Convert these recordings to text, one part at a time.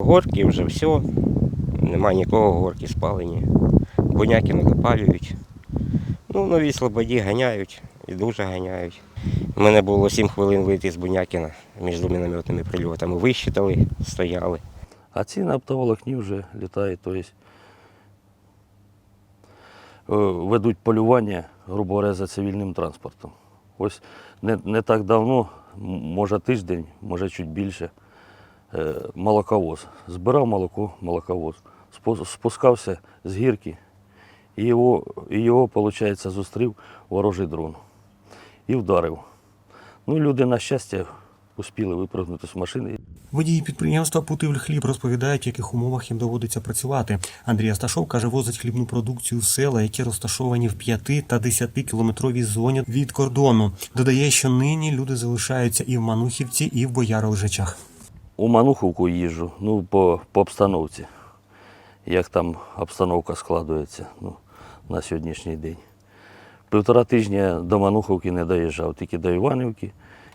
Горки вже все, нема нікого, горки спалені. Буняки не допалюють. Ну, нові слободі ганяють і дуже ганяють. У мене було 7 хвилин вийти з Бунякіна між мінометними прильотами. Висчитали, стояли. А ці на оптоволокні вже літають, тобто ведуть полювання, грубо говоря, за цивільним транспортом. Ось не, не так давно, може тиждень, може чуть більше, молоковоз. Збирав молоко, молоковоз. Спускався з гірки, і його, і його виходить, зустрів ворожий дрон і вдарив. Ну, люди, на щастя, успіли випрыгнути з машини Водії підприємства Путивльхліб розповідають, в яких умовах їм доводиться працювати. Андрій Асташов каже, возить хлібну продукцію в села, які розташовані в 5 та 10 кілометровій зоні від кордону. Додає, що нині люди залишаються і в Манухівці, і в Бояролежачах. У Мануховку їжджу, ну, по, по обстановці. Як там обстановка складується ну, на сьогоднішній день. Півтора тижня до Мануховки не доїжджав, тільки до Іванівки.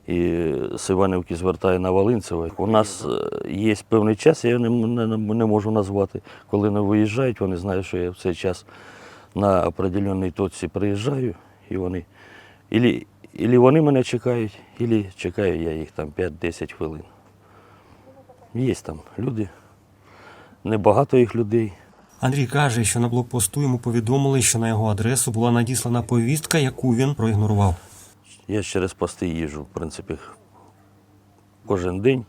І з Іванівки звертаю на Волинцеве. У нас е, є певний час, я не, не, не можу назвати. Коли вони виїжджають, вони знають, що я в цей час на определеній точці приїжджаю, і вони ілі, ілі вони мене чекають, ілі чекаю я їх там 5-10 хвилин. Є там люди, небагато їх людей. Андрій каже, що на блокпосту йому повідомили, що на його адресу була надіслана повістка, яку він проігнорував. Я через пости їжджу, в принципі, кожен день.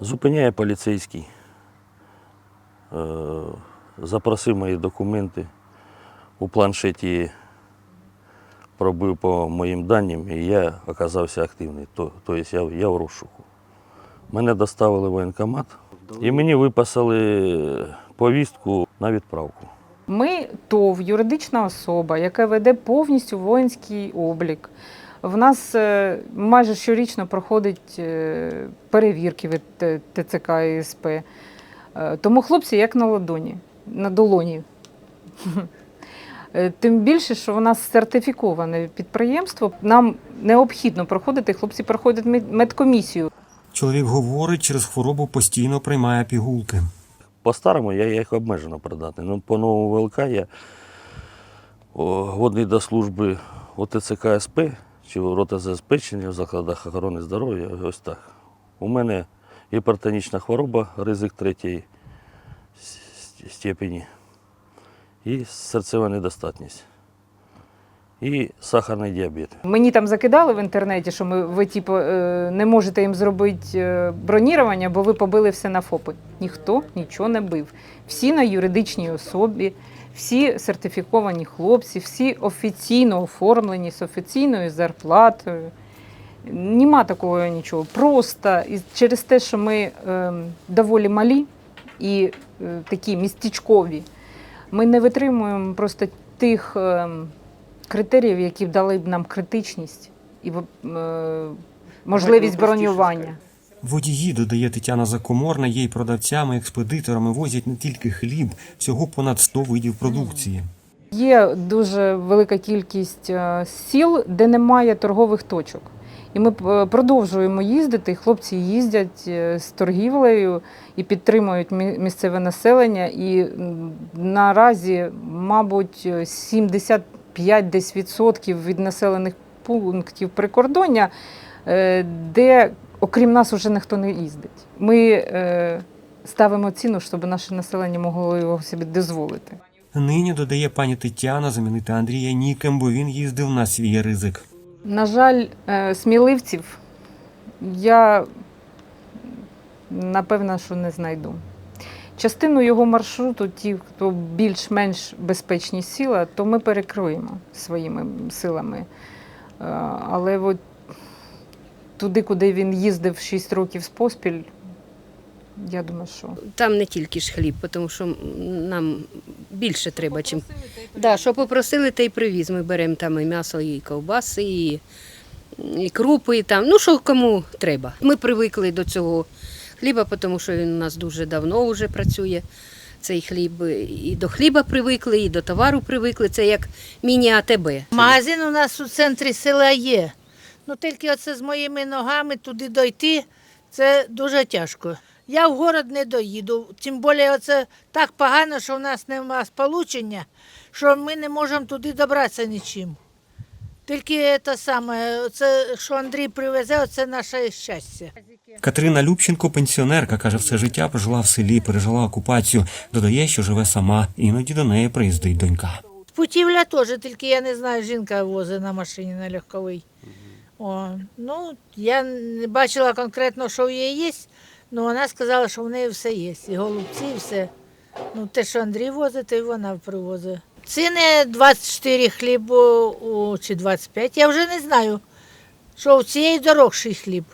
Зупиняє поліцейський, е, запросив мої документи. У планшеті пробив по моїм даним, і я оказався активний. То- Тобто я, я в розшуку. Мене доставили в воєнкомат і мені виписали повістку на відправку. Ми ТОВ, юридична особа, яка веде повністю воїнський облік. В нас е, майже щорічно проходить е, перевірки від ТЦК і СП. Е, Тому хлопці як на ладоні, на долоні. Е, Тим більше, що в нас сертифіковане підприємство, нам необхідно проходити, хлопці проходять медкомісію. Чоловік говорить, через хворобу постійно приймає пігулки. По-старому я їх обмежено придатний. Ну, по новому ВЛК я годний до служби ОТЦК СП чи рота забезпечення в закладах охорони здоров'я. Ось так. У мене гіпертонічна хвороба, ризик третьої степені і серцева недостатність. І сахарний діабет. Мені там закидали в інтернеті, що ми, ви типу, е, не можете їм зробити е, бронірування, бо ви побили все на ФОПи. Ніхто нічого не бив. Всі на юридичній особі, всі сертифіковані хлопці, всі офіційно оформлені з офіційною зарплатою. Нема такого нічого. Просто і через те, що ми е, доволі малі і е, такі містечкові, ми не витримуємо просто тих. Е, критеріїв, які б дали б нам критичність і е, можливість бронювання. Водії, додає Тетяна Закоморна, є й продавцями, експедиторами возять не тільки хліб, всього понад 100 видів продукції. Є дуже велика кількість е, сіл, де немає торгових точок. І ми е, продовжуємо їздити. Хлопці їздять з торгівлею і підтримують місцеве населення. І наразі, мабуть, 70 5 десь відсотків від населених пунктів прикордоння, е, де, окрім нас, вже ніхто не їздить. Ми е, ставимо ціну, щоб наше населення могло його собі дозволити. Нині додає пані Тетяна замінити Андрія Нікем, бо він їздив на свій ризик. На жаль, е, сміливців я напевно, що не знайду. Частину його маршруту, ті, хто більш-менш безпечні сіла, то ми перекриємо своїми силами. Е, Але от туди, куди він їздив 6 років з поспіль, я думаю, що Там не тільки ж хліб, тому що нам більше треба, чим. Да, що попросили, те й привіз. Ми беремо там і м'ясо, і ковбаси, і, і крупи, і там. Ну, що кому треба. Ми привикли до цього хліба, тому що він у нас дуже давно вже працює. Цей хліб і до хліба привикли, і до товару привикли. Це як міні-АТБ. Магазин у нас у центрі села є. Ну тільки оце з моїми ногами туди дойти, це дуже тяжко. Я в город не доїду. Тим більше це так погано, що в нас немає сполучення, що ми не можемо туди добратися нічим. Тільки те саме, це, що Андрій привезе, це наше щастя. Катерина Любченко, пенсіонерка, каже, все життя прожила в селі, пережила окупацію. Додає, що живе сама, іноді до неї приїздить донька. Путівля теж, тільки я не знаю, жінка возить на машині на легковий. О, ну, я не бачила конкретно, що в її є, але вона сказала, що в неї все є. І голубці, і все. Ну, те, що Андрій возить, то й вона привозить. Ціни 24 хліб у- чи 25, я вже не знаю, що в цієї дорогший хліб.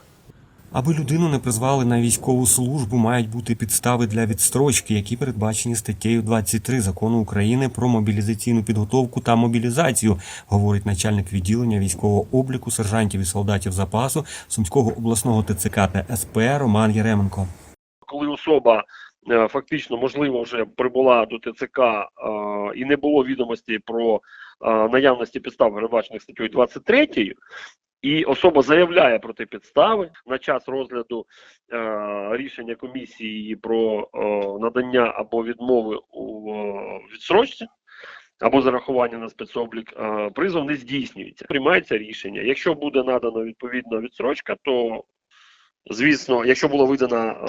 Аби людину не призвали на військову службу, мають бути підстави для відстрочки, які передбачені статтею 23 закону України про мобілізаційну підготовку та мобілізацію, говорить начальник відділення військового обліку сержантів і солдатів запасу Сумського обласного ТЦК та СП Роман Єременко. коли особа фактично можливо вже прибула до ТЦК е, і не було відомості про е, наявності підстав, передбачених статтею 23, і особа заявляє про ті підстави на час розгляду е, рішення комісії про е, надання або відмови у е, відсрочці. Або зарахування на спецоблік е, призов не здійснюється. Приймається рішення. Якщо буде надана відповідна відсрочка, то Звісно, якщо була видана е,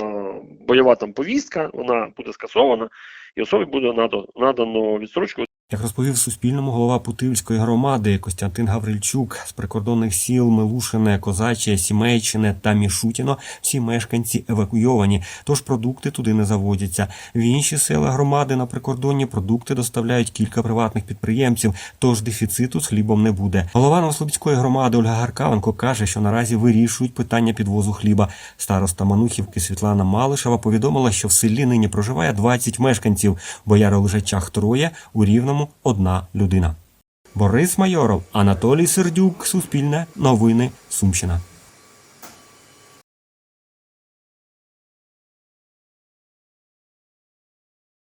бойова там повістка, вона буде скасована, і особі буде надо, надано відстрочку Як розповів Суспільному голова Путивльської громади Костянтин Гаврильчук з прикордонних сіл Милушине, Козаче, Сімейчине та Мішутіно всі мешканці евакуйовані, тож продукти туди не завозяться. В інші села громади на прикордонні продукти доставляють кілька приватних підприємців, тож дефіциту з хлібом не буде. Голова Новослобідської громади Ольга Гаркавенко каже, що наразі вирішують питання підвозу хліба. Староста Манухівки Світлана Малишева повідомила, що в селі нині проживає 20 мешканців. Бояри лежачах троє, у рівному одна людина. Борис Майоров, Анатолій Сердюк, Суспільне, Новини, Сумщина.